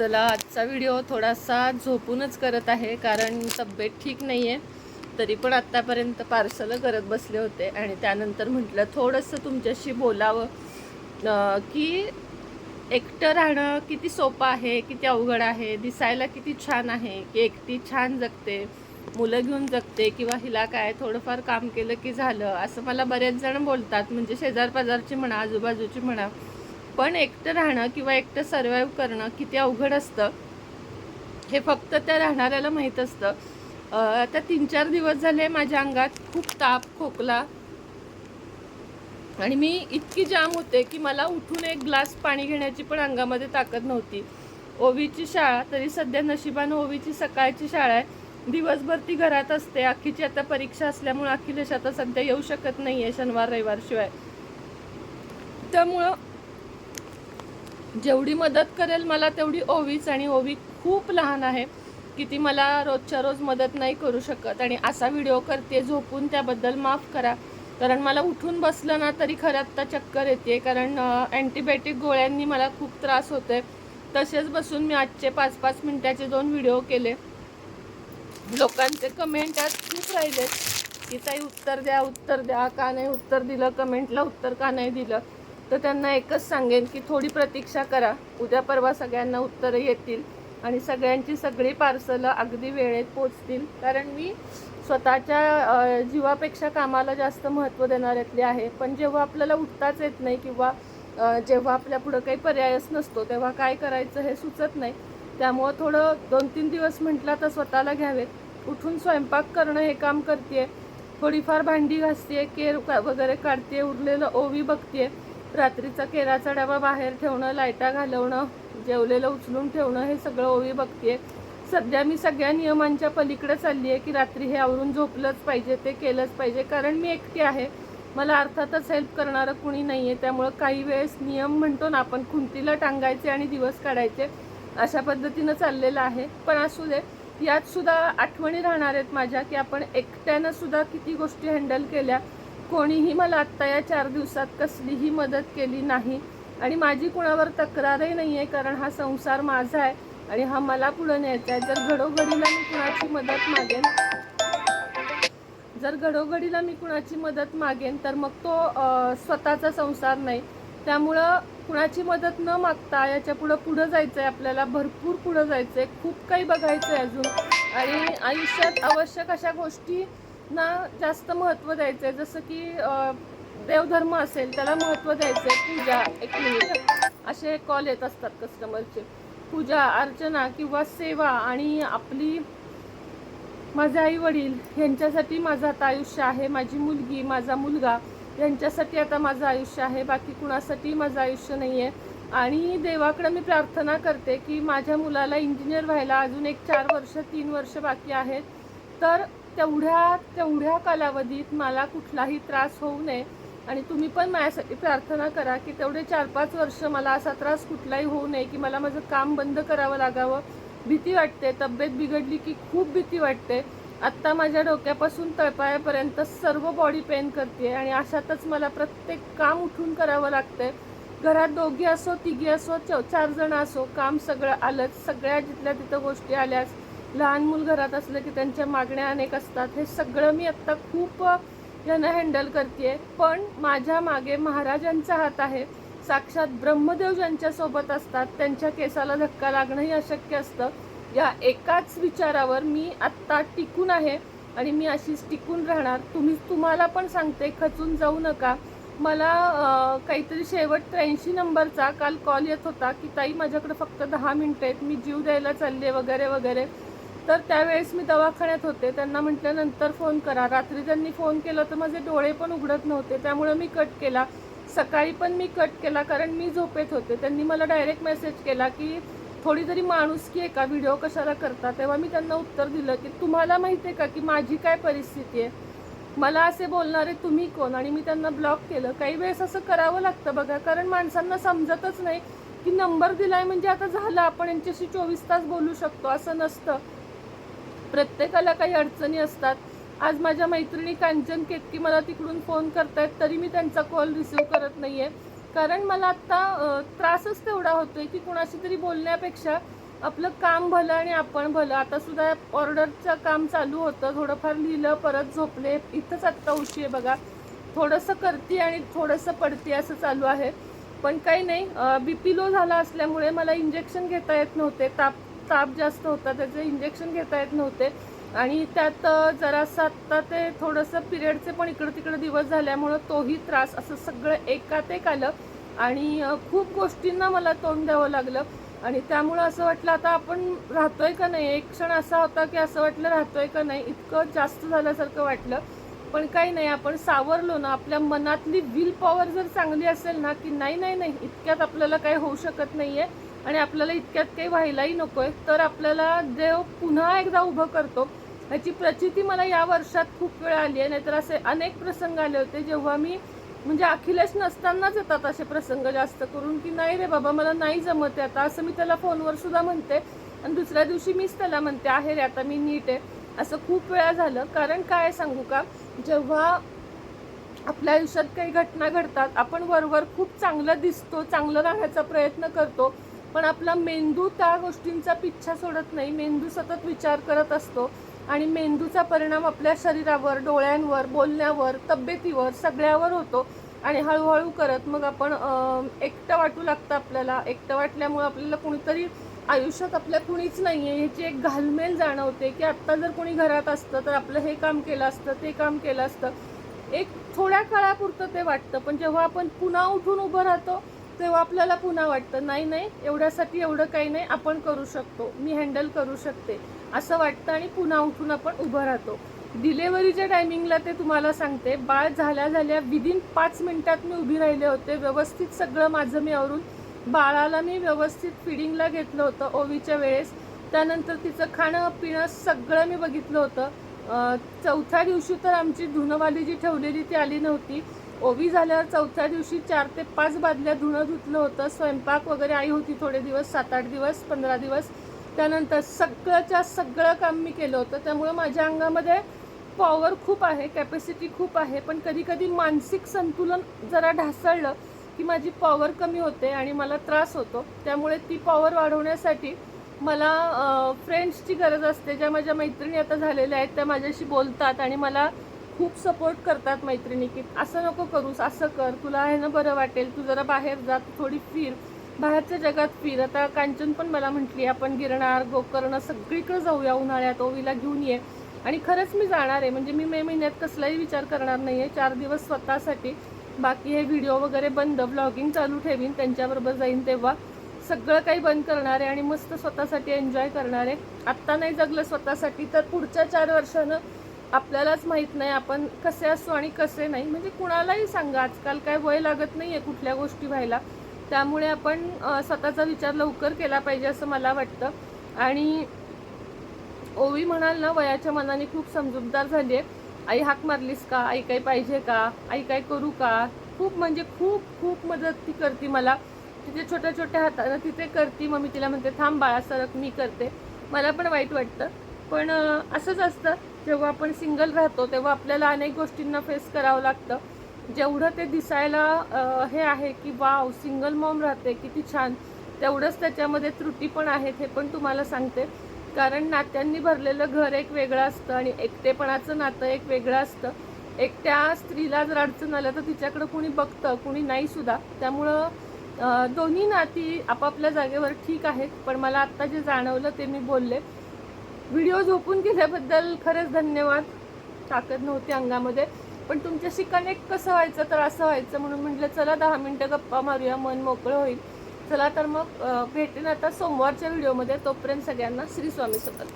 चला आजचा व्हिडिओ थोडासा झोपूनच करत आहे कारण तब्येत ठीक नाही आहे तरी पण आत्तापर्यंत पार्सलं करत बसले होते आणि त्यानंतर म्हटलं थोडंसं तुमच्याशी बोलावं. की एकटं राहणं किती सोपं आहे किती अवघड आहे दिसायला किती छान आहे की एकटी छान जगते मुलं घेऊन जगते किंवा हिला काय थोडंफार काम केलं की झालं असं मला बरेच जण बोलतात म्हणजे शेजार पाजारची म्हणा आजूबाजूची म्हणा. पण एकटं राहणं किंवा एकटं सर्वाईव्ह करणं किती अवघड असतं हे फक्त त्या राहणाऱ्याला माहीत असतं. आता तीन चार दिवस झाले माझ्या अंगात खूप ताप खोकला. आणि मी इतकी जाम होते की मला उठून एक ग्लास पाणी घेण्याची पण अंगामध्ये ताकद नव्हती. ओवीची शाळा तरी सध्या नशिबानं ओवीची सकाळची शाळा आहे. दिवसभर ती घरात असते. अख्खीची आता परीक्षा असल्यामुळे अखिलेश आता सध्या येऊ शकत नाही आहे शनिवार रविवारशिवाय त्यामुळं जेवढी मदत करेल मला तेवढी ओवीच आणि ओवी खूप लहान आहे की ती मला रोजच्या रोज मदत नाही करू शकत. आणि असा व्हिडिओ करते झोपून त्याबद्दल माफ करा. कारण मला उठून बसलं ना तरी खरं आत्ता चक्कर येते कारण अँटीबायोटिक गोळ्यांनी मला खूप त्रास होतोय. तसेच बसून मी आजचे पाच पाच मिनिटाचे दोन व्हिडिओ केले. लोकांचे कमेंट आज खूप राहिले. की ताई उत्तर द्या उत्तर द्या. का नाही उत्तर दिलं? कमेंटला उत्तर का नाही दिलं? तर त्यांना एकच सांगेन की थोडी प्रतीक्षा करा. उद्या परवा सगळ्यांना उत्तरं येतील आणि सगळ्यांची सगळी पार्सलं अगदी वेळेत पोचतील. कारण मी स्वतःच्या जीवापेक्षा कामाला जास्त महत्त्व देणाऱ्यातली आहे. पण जेव्हा आपल्याला उठताच येत नाही किंवा जेव्हा आपल्या पुढं काही पर्यायच नसतो तेव्हा काय करायचं हे सुचत नाही. त्यामुळं थोडं दोन तीन दिवस म्हटलं तर स्वतःला घ्यावेत. उठून स्वयंपाक करणं हे काम करते थोडीफार भांडी घासते केर का- वगैरे काढते उरलेलं ओवी बघते रात्रीचा केराचा डबा बाहेर ठेवणं लायटा घालवणं जेवलेलं उचलून ठेवणं हे सगळं ओवी बघते सध्या मी सगळ्या नियमांच्या पलीकडे चालली आहे की रात्री हे आवरून झोपलंच पाहिजे ते केलंच पाहिजे. कारण मी एकटी आहे. मला अर्थातच हेल्प करणारं कुणी नाही आहे त्यामुळं काही वेळेस नियम म्हणतो ना आपण खुंटीला टांगायचे आणि दिवस काढायचे अशा पद्धतीनं चाललेलं आहे. पण असू दे यात सुद्धा आठवणी राहणार आहेत माझ्या की आपण एकट्यानं सुद्धा किती गोष्टी हँडल केल्या. कोणीही मला आत्ता या चार दिवसात कसलीही मदत केली नाही आणि माझी कुणावर तक्रारही नाही आहे कारण हा संसार माझा आहे आणि हा मला पुढं न्यायचा आहे. जर घडोघडीला मी कुणाची मदत मागेन जर घडोघडीला मी कुणाची मदत मागेन तर मग तो स्वतःचा संसार नाही. त्यामुळं कुणाची मदत न मागता याच्या पुढं पुढं जायचं आहे आपल्याला भरपूर पुढं जायचं आहे खूप काही बघायचं आहे अजून. आणि आयुष्यात आवश्यक अशा गोष्टी ना जास्त महत्त्व द्यायचं आहे जसं की देवधर्म असेल त्याला महत्त्व द्यायचं आहे पूजा एक मिनिट असे कॉल येत असतात कस्टमरचे पूजा अर्चना किंवा सेवा आणि आपली माझे आई वडील यांच्यासाठी माझं आता आयुष्य आहे. माझी मुलगी माझा मुलगा यांच्यासाठी आता माझं आयुष्य आहे. बाकी कुणासाठी माझं आयुष्य नाही आहे आणि देवाकडं मी प्रार्थना करते की माझ्या मुलाला इंजिनियर व्हायला अजून एक चार वर्ष तीन वर्ष बाकी आहेत. तर तेवढ्या तेवढ्या कालावधीत मला कुठलाही त्रास होऊ नये. आणि तुम्ही पण माझ्यासाठी प्रार्थना करा की तेवढे चार पाच वर्ष मला असा त्रास कुठलाही होऊ नये की मला माझं काम बंद करावं लागावं. भीती वाटते तब्येत बिघडली की खूप भीती वाटते. आत्ता माझ्या डोक्यापासून तळपायापर्यंत सर्व बॉडी पेन करते आणि अशातच मला प्रत्येक काम उठून करावं लागतंय घरात दोघी असो तिघी असो च चार जण असो काम सगळं आलंच. सगळ्या जिथल्या तिथं गोष्टी आल्याच. लहान मूल घरात असलं की त्यांच्या मागण्या अनेक असतात. हे सगळं मी आत्ता खूप यांना हँडल करते पण माझ्या मागे महाराजांचा हात आहे. साक्षात ब्रह्मदेव ज्यांच्या सोबत असतात त्यांच्या केसाला धक्का लागणंही अशक्य असतं. या एकाच विचारावर मी आत्ता टिकून आहे आणि मी अशीच टिकून राहणार. तुम्ही तुम्हाला पण सांगते खचून जाऊ नका. मला काहीतरी शेवट त्र्याऐंशी नंबरचा काल कॉल येत होता की ताई माझ्याकडे फक्त दहा मिनटं आहेत. मी जीव द्यायला चालले वगैरे वगैरे. तर त्यावेळेस मी दवाखान्यात होते. त्यांना म्हटलं नंतर फोन करा. रात्री त्यांनी फोन केला तर माझे डोळे पण उघडत नव्हते. त्यामुळं मी कट केला. सकाळी पण मी कट केला कारण मी झोपेत होते. त्यांनी मला डायरेक्ट मेसेज केला की थोडी तरी माणुसकी आहे का व्हिडिओ कशाला करता? तेव्हा मी त्यांना उत्तर दिलं की तुम्हाला माहिती आहे का की माझी काय परिस्थिती आहे? मला असे बोलणारे तुम्ही कोण? आणि मी त्यांना ब्लॉक केलं. काही वेळेस असं करावं लागतं बघा. कारण माणसांना समजतच नाही की नंबर दिलाय म्हणजे आता झालं. आपण यांच्याशी चोवीस तास बोलू शकतो. असं नसतं. प्रत्येकाला काही अडचणी असतात. आज माझ्या मैत्रिणी कांचन केतकी मला तिकडून फोन करतायत तरी मी त्यांचा कॉल रिसीव करत नाही आहे कारण मला आत्ता त्रासच तेवढा होतो आहे की कुणाशी तरी बोलण्यापेक्षा आपलं काम भलं आणि आपण भलं. आता सुद्धा ऑर्डरचं काम चालू होतं. थोडंफार लिहिलं परत झोपले. इथंच आत्ता उशी आहे बघा. थोडंसं करते आणि थोडंसं पडते असं चालू आहे. पण काही नाही बी पी लो झाला असल्यामुळे मला इंजेक्शन घेता येत नव्हते. ताप ताप जास्त होता त्याचे इंजेक्शन घेता येत नव्हते. आणि त्यात जरासं आत्ता ते थोडंसं पिरियडचे पण इकडं तिकडं दिवस झाल्यामुळं तोही त्रास असं सगळं एकात एक आलं. आणि खूप गोष्टींना मला तोंड द्यावं लागलं. आणि त्यामुळं असं वाटलं आता आपण राहतोय का नाही? एक क्षण असा होता की असं वाटलं राहतोय का नाही? इतकं जास्त झाल्यासारखं वाटलं. पण काही नाही आपण सावरलो ना आपल्या मनातली विल पॉवर जर चांगली असेल ना की नाही नाही नाही इतक्यात आपल्याला काही होऊ शकत नाही आहे आणि आपल्याला इतक्यात काही व्हायलाही नकोय. तर आपल्याला देव पुन्हा एकदा उभं करतो. ह्याची प्रचिती मला या वर्षात खूप वेळा आली आहे. नाहीतर असे अनेक प्रसंग आले होते जेव्हा मी म्हणजे अखिलेश नसतानाच येतात असे प्रसंग जास्त करून की नाही रे बाबा मला नाही जमत आहे आता. असं मी त्याला फोनवर सुद्धा म्हणते. आणि दुसऱ्या दिवशी मीच त्याला म्हणते आहे रे आता मी नीट आहे. असं खूप वेळा झालं. कारण काय सांगू का? जेव्हा आपल्या आयुष्यात काही घटना घडतात आपण वरवर खूप चांगलं दिसतो चांगलं राहण्याचा प्रयत्न करतो. पण आपला मेंदू त्या गोष्टींचा पिच्छा सोडत नाही. मेंदू सतत विचार करत असतो आणि मेंदूचा परिणाम आपल्या शरीरावर डोळ्यांवर बोलण्यावर तब्येतीवर सगळ्यावर होतो आणि हळूहळू करत मग आपण एकटं वाटू लागतं आपल्याला. एकटं वाटल्यामुळे आपल्याला कुणीतरी आयुष्यात आपल्या कुणीच नाही आहे ह्याची एक घालमेल जाणवते की आत्ता जर कोणी घरात असतं तर आपलं हे काम केलं असतं ते काम केलं असतं. एक थोड्या काळापुरतं ते वाटतं. पण जेव्हा आपण पुन्हा उठून उभं राहतो तेव्हा आपल्याला पुन्हा वाटतं नाही नाही एवढ्यासाठी एवढं काही नाही आपण करू शकतो मी हँडल करू शकते. असं वाटतं आणि पुन्हा उठून आपण उभं राहतो. डिलेवरीच्या टायमिंगला ते तुम्हाला सांगते बाळ झाल्या झाल्या विदिन पाच मिनटात मी उभी राहिले होते व्यवस्थित सगळं माझं मी आवरून बाळाला मी व्यवस्थित फिडिंगला घेतलं होतं ओवीच्या वेळेस. त्यानंतर तिचं खाणं पिणं सगळं मी बघितलं होतं. चौथ्या दिवशी तर आमची धुनवाली जी ठेवलेली ती आली नव्हती. ओवी झाल्यावर चौथ्या दिवशी चार ते पाच बादल्या धुणं धुतलं होतं. स्वयंपाक वगैरे आई होती थोडे दिवस सात आठ दिवस पंधरा दिवस. त्यानंतर सगळंच्या सगळं काम मी केलं होतं. त्यामुळं माझ्या अंगामध्ये पॉवर खूप आहे कॅपॅसिटी खूप आहे. पण कधीकधी मानसिक संतुलन जरा ढासळलं की माझी पॉवर कमी होते आणि मला त्रास होतो. त्यामुळे ती पॉवर वाढवण्यासाठी मला फ्रेंड्सची गरज असते. ज्या माझ्या मैत्रिणी आता झालेल्या आहेत त्या माझ्याशी बोलतात आणि मला खूप सपोर्ट करतात मैत्रिणी की असं नको करूस असं कर तुला आहे ना बरं वाटेल तू जरा बाहेर जा तू थोडी फिर. बाहेरच्या जगात फिर. आता कांचन पण मला म्हटली आपण गिरणार गोकर्ण सगळीकडे जाऊया उन्हाळ्यात ओवीला घेऊन ये. आणि खरंच मी जाणार आहे. म्हणजे मी मे महिन्यात कसलाही विचार करणार नाही आहे चार दिवस स्वतःसाठी. बाकी हे व्हिडिओ वगैरे बंद. ब्लॉगिंग चालू ठेवीन त्यांच्याबरोबर जाईन तेव्हा. सगळं काही बंद करणार आहे आणि मस्त स्वतःसाठी एन्जॉय करणार आहे. आत्ता नाही जगलं स्वतःसाठी तर पुढच्या चार वर्षानं आपल्यालाच माहीत नाही आपण कसे असू आणि कसे नाही. म्हणजे कुणालाही सांगा आजकाल काय वय लागत नाही आहे कुठल्या गोष्टी व्हायला. त्यामुळे आपण स्वतःचा विचार लवकर केला पाहिजे असं मला वाटतं. आणि ओवी म्हणाल ना वयाच्या मनाने खूप समजूतदार झाली आहे. आई हाक मारलीस का? आई काही पाहिजे का? आई काय करू का? खूप म्हणजे खूप खूप मदत ती करते मला. तिथे छोट्या छोट्या हातानं तिथे करते. मग मी तिला म्हणते थांब बाळा सरक मी करते. मला पण वाईट वाटतं. पण असंच असतं. जेव्हा आपण सिंगल राहतो तेव्हा आपल्याला अनेक गोष्टींना फेस करावं लागतं. जेवढं ते दिसायला हे आहे की वाव सिंगल मॉम राहते किती छान. तेवढंच त्याच्यामध्ये त्रुटी पण आहेत हे पण तुम्हाला सांगते. कारण नात्यांनी भरलेलं घर एक वेगळं असतं आणि एकटेपणाचं नातं एक वेगळं असतं. एकट्या स्त्रीला जर अडचण आलं तर तिच्याकडं कुणी बघतं कुणी नाहीसुद्धा त्यामुळं दोन्ही नाती आपापल्या जागेवर ठीक आहेत पण मला आत्ता जे जाणवलं ते मी बोलले. व्हिडिओ झोपून केल्याबद्दल खरंच धन्यवाद. ताकद नव्हती अंगामध्ये. पण तुमच्याशी कनेक्ट कसं व्हायचं तर असं व्हायचं म्हणून म्हटलं चला दहा मिनटं गप्पा मारूया मन मोकळं होईल. चला तर मग भेटेन आता सोमवारच्या व्हिडिओमध्ये. तोपर्यंत सगळ्यांना श्री स्वामी समर्थ.